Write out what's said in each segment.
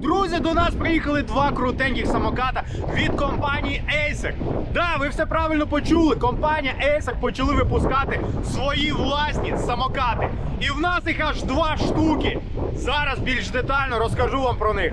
Друзі, до нас приїхали два крутеньких самоката від компанії Acer. Да, ви все правильно почули. Компанія Acer почали випускати свої власні самокати. І в нас їх аж два штуки. Зараз більш детально розкажу вам про них.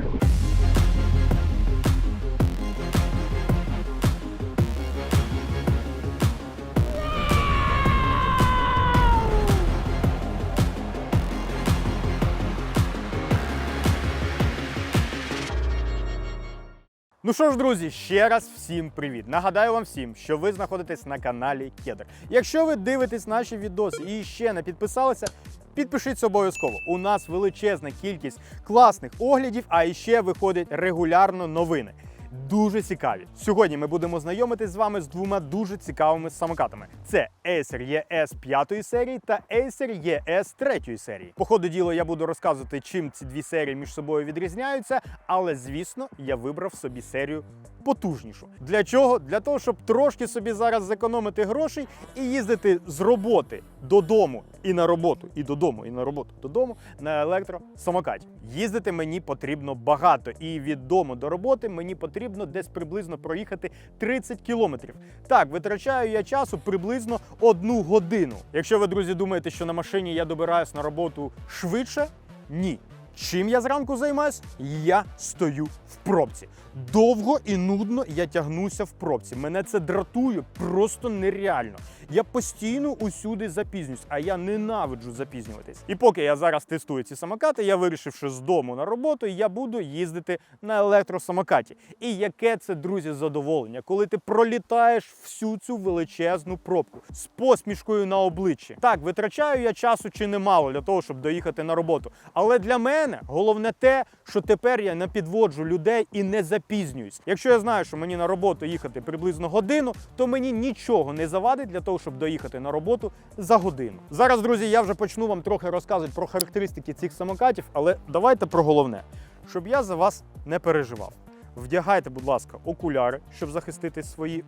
Ну що ж, друзі, ще раз всім привіт. Нагадаю вам всім, що ви знаходитесь на каналі Кедр. Якщо ви дивитесь наші відоси і ще не підписалися, підпишіться обов'язково. У нас величезна кількість класних оглядів, а іще виходять регулярно новини. Дуже цікаві. Сьогодні ми будемо знайомитись з вами з двома дуже цікавими самокатами. Це Acer ES 5 серії та Acer ES 3 серії. По ходу діла я буду розказувати, чим ці дві серії між собою відрізняються, але звісно, я вибрав собі серію потужнішу. Для чого? Для того, щоб трошки собі зараз зекономити грошей і їздити з роботи додому і на роботу, і додому, і на роботу додому на електросамокаті. Їздити мені потрібно багато, і від дому до роботи мені потрібно десь приблизно проїхати 30 кілометрів. Так, витрачаю я часу приблизно одну годину. Якщо ви, друзі, думаєте, що на машині я добираюсь на роботу швидше, ні. Чим я зранку займаюсь? Я стою в пробці. Довго і нудно я тягнуся в пробці. Мене це дратує просто нереально. Я постійно усюди запізнююсь, а я ненавиджу запізнюватись. І поки я зараз тестую ці самокати, я вирішив, що з дому на роботу я буду їздити на електросамокаті. І яке це, друзі, задоволення, коли ти пролітаєш всю цю величезну пробку з посмішкою на обличчі. Так, витрачаю я часу чи немало для того, щоб доїхати на роботу. Але для мене головне те, що тепер я не підводжу людей і не запізнююсь. Якщо я знаю, що мені на роботу їхати приблизно годину, то мені нічого не завадить для того, щоб доїхати на роботу за годину. Зараз, друзі, я вже почну вам трохи розказувати про характеристики цих самокатів, але давайте про головне, щоб я за вас не переживав. Вдягайте, будь ласка, окуляри, щоб захистити свої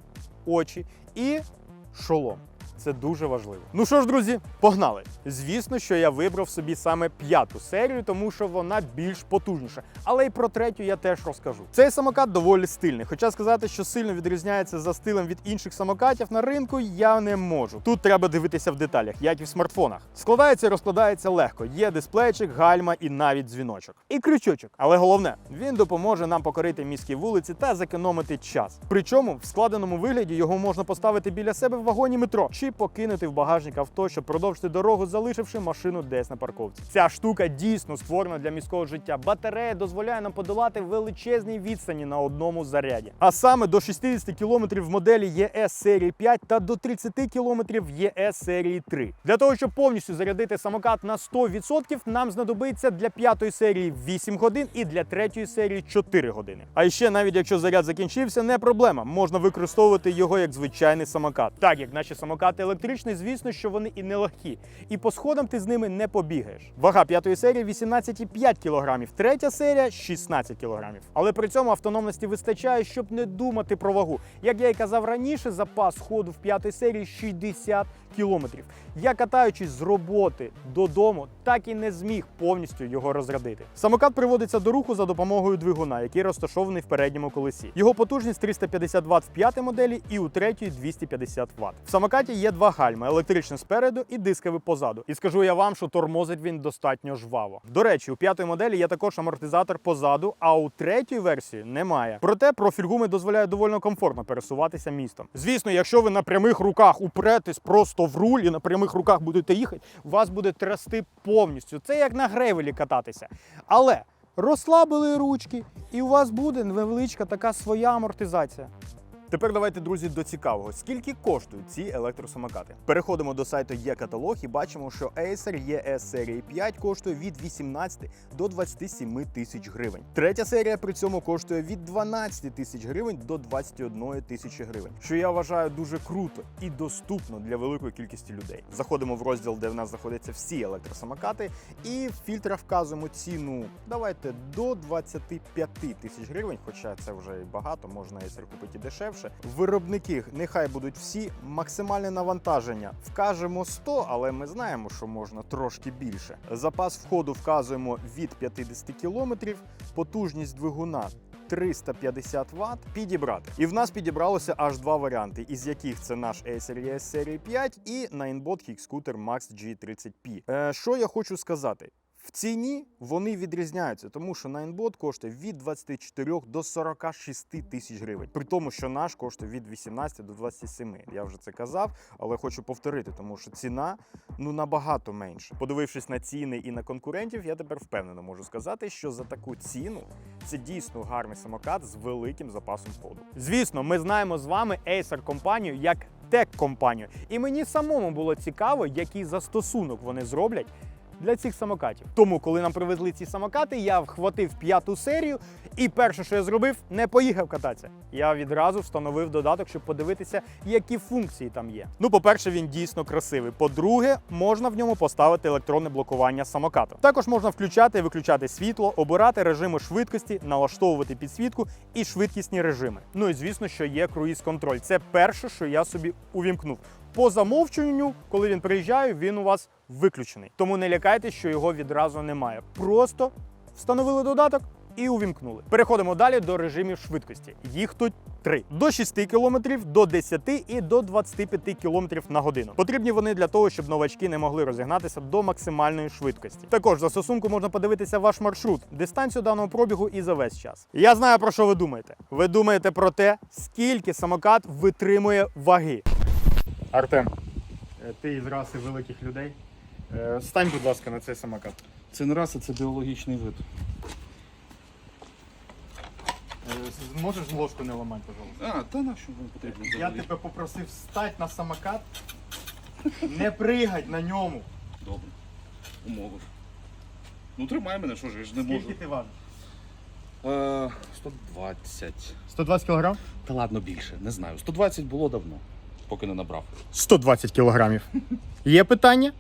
очі, і шолом. Це дуже важливо. Ну що ж, друзі, погнали. Звісно, що я вибрав собі саме п'яту серію, тому що вона більш потужніша. Але й про третю я теж розкажу. Цей самокат доволі стильний. Хоча сказати, що сильно відрізняється за стилем від інших самокатів на ринку, я не можу. Тут треба дивитися в деталях, як і в смартфонах. Складається і розкладається легко. Є дисплейчик, гальма і навіть дзвіночок. І крючочок. Але головне, він допоможе нам покорити міські вулиці та зекономити час. Причому в складеному вигляді його можна поставити біля себе в вагоні метро чи покинути в багажник авто, щоб продовжити дорогу, залишивши машину десь на парковці. Ця штука дійсно створена для міського життя. Батарея дозволяє нам подолати величезні відстані на одному заряді. А саме до 60 км в моделі ЄС серії 5 та до 30 км в ЄС серії 3. Для того, щоб повністю зарядити самокат на 100%, нам знадобиться для п'ятої серії 8 годин і для третьої серії 4 години. А ще навіть якщо заряд закінчився, не проблема. Можна використовувати його як звичайний самокат. Так як наші самокати електричні, звісно, що вони і не легкі. І по сходам ти з ними не побігаєш. Вага п'ятої серії 18,5 кг, третя серія 16 кг. Але при цьому автономності вистачає, щоб не думати про вагу. Як я і казав раніше, запас ходу в п'ятій серії 60 кілометрів. Я катаючись з роботи додому, так і не зміг повністю його розрядити. Самокат приводиться до руху за допомогою двигуна, який розташований в передньому колесі. Його потужність 350 Вт в п'ятій моделі і у третій 250 Вт. В самокаті є два гальма: електричне спереду і дискове позаду. І скажу я вам, що тормозить він достатньо жваво. До речі, у п'ятої моделі є також амортизатор позаду, а у третій версії немає. Проте профіль гуми дозволяє доволі комфортно пересуватися містом. Звісно, якщо ви на прямих руках упретесь просто в руль і на прямих руках будете їхати, вас буде трясти повністю. Це як на гревелі кататися. Але розслабили ручки, і у вас буде невеличка така своя амортизація. Тепер давайте, друзі, до цікавого. Скільки коштують ці електросамокати? Переходимо до сайту Є-каталог і бачимо, що Acer ES серії 5 коштує від 18 до 27 тисяч гривень. Третя серія при цьому коштує від 12 тисяч гривень до 21 тисячі гривень, що я вважаю дуже круто і доступно для великої кількості людей. Заходимо в розділ, де в нас знаходяться всі електросамокати, і в фільтрах вказуємо ціну. Давайте до 25 тисяч гривень, хоча це вже і багато, можна Acer купити дешевше. Дешевше. Виробники нехай будуть всі максимальне навантаження. Вкажемо 100, але ми знаємо, що можна трошки більше. Запас входу вказуємо від 50 км, потужність двигуна 350 Вт підібрати. І в нас підібралося аж два варіанти, із яких це наш Acer ES серії 5 і Ninebot Kickscooter Max G30P. Е, що я хочу сказати? В ціні вони відрізняються, тому що Ninebot коштує від 24 до 46 тисяч гривень. При тому, що наш коштує від 18 до 27. Я вже це казав, але хочу повторити, тому що ціна ну набагато менше. Подивившись на ціни і на конкурентів, я тепер впевнено можу сказати, що за таку ціну це дійсно гарний самокат з великим запасом ходу. Звісно, ми знаємо з вами Acer компанію як тек-компанію, і мені самому було цікаво, який застосунок вони зроблять для цих самокатів. Тому, коли нам привезли ці самокати, я вхватив п'яту серію, і перше, що я зробив, не поїхав кататися. Я відразу встановив додаток, щоб подивитися, які функції там є. Ну, по-перше, він дійсно красивий. По-друге, можна в ньому поставити електронне блокування самокату. Також можна включати і виключати світло, обирати режими швидкості, налаштовувати підсвітку і швидкісні режими. Ну і звісно, що є круїз-контроль. Це перше, що я собі увімкнув. По замовчуванню, коли він приїжджає, він у вас виключений. Тому не лякайтеся, що його відразу немає. Просто встановили додаток і увімкнули. Переходимо далі до режимів швидкості. Їх тут три: до 6 км, до 10 і до 25 км на годину. Потрібні вони для того, щоб новачки не могли розігнатися до максимальної швидкості. Також за стосунку можна подивитися ваш маршрут, дистанцію даного пробігу і за весь час. Я знаю про що ви думаєте. Ви думаєте про те, скільки самокат витримує ваги. Артем, е, ти із раси великих людей. Е, Стань, будь ласка, на цей самокат. Це не раса, це біологічний вид. Е, Можеш ложку не ламати, пожалуйста? А, та на що вам потрібно Я взагалі? тебе попросив встати на самокат, не пригать на ньому. Добре. Умовив. Ну тримай мене, що ж, я ж не можу. Скільки ти важиш? Е, 120. 120 кг? Та ладно більше, не знаю. 120 було давно, поки не набрав. 120 кг. Є питання?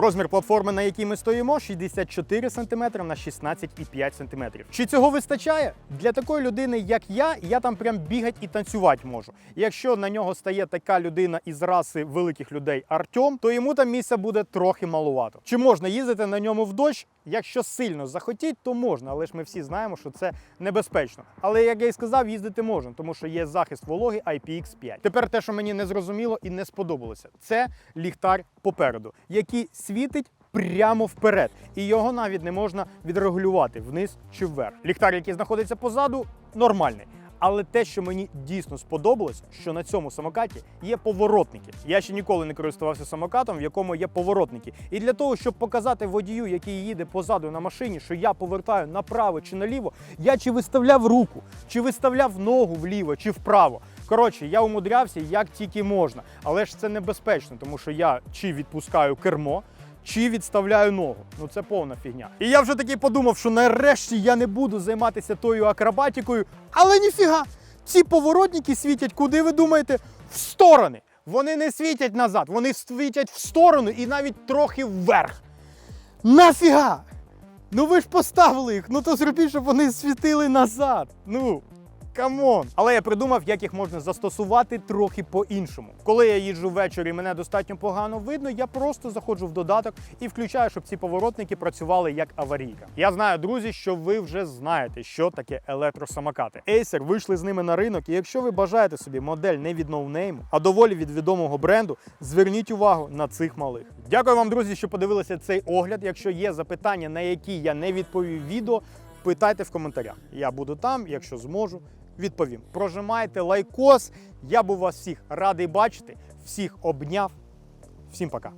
Розмір платформи, на якій ми стоїмо, 64 см на 16,5 см. Чи цього вистачає? Для такої людини, як я, я там прям бігати і танцювати можу. Якщо на нього стає така людина із раси великих людей Артем, то йому там місця буде трохи малувато. Чи можна їздити на ньому в дощ? Якщо сильно захотіть, то можна, але ж ми всі знаємо, що це небезпечно. Але як я й сказав, їздити можна, тому що є захист вологи IPX5. Тепер те, що мені не зрозуміло і не сподобалося, це ліхтар попереду, який світить. Прямо вперед, і його навіть не можна відрегулювати вниз чи вверх. Ліхтар, який знаходиться позаду, нормальний. Але те, що мені дійсно сподобалось, що на цьому самокаті є поворотники. Я ще ніколи не користувався самокатом, в якому є поворотники. І для того, щоб показати водію, який їде позаду на машині, що я повертаю направо чи наліво, я чи виставляв руку, чи виставляв ногу вліво чи вправо. Коротше, я умудрявся як тільки можна. Але ж це небезпечно, тому що я чи відпускаю кермо. Чи відставляю ногу. Ну це повна фігня. І я вже таки подумав, що нарешті я не буду займатися тою акробатикою. Але ніфіга! Ці поворотники світять, куди ви думаєте? В сторони. Вони не світять назад, вони світять в сторону і навіть трохи вверх. Нафіга! Ну ви ж поставили їх, ну то зробіть, щоб вони світили назад. Ну. Камон! Але я придумав, як їх можна застосувати трохи по-іншому. Коли я їжджу ввечері, мене достатньо погано видно, я просто заходжу в додаток і включаю, щоб ці поворотники працювали як аварійка. Я знаю, друзі, що ви вже знаєте, що таке електросамокати. Acer вийшли з ними на ринок, і якщо ви бажаєте собі модель не від ноунейму, а доволі від відомого бренду, зверніть увагу на цих малих. Дякую вам, друзі, що подивилися цей огляд. Якщо є запитання, на які я не відповів відео, питайте в коментарях. Я буду там, якщо зможу, відповім. Прожимайте лайкос. Я був вас всіх радий бачити, всіх обняв. Всім пока.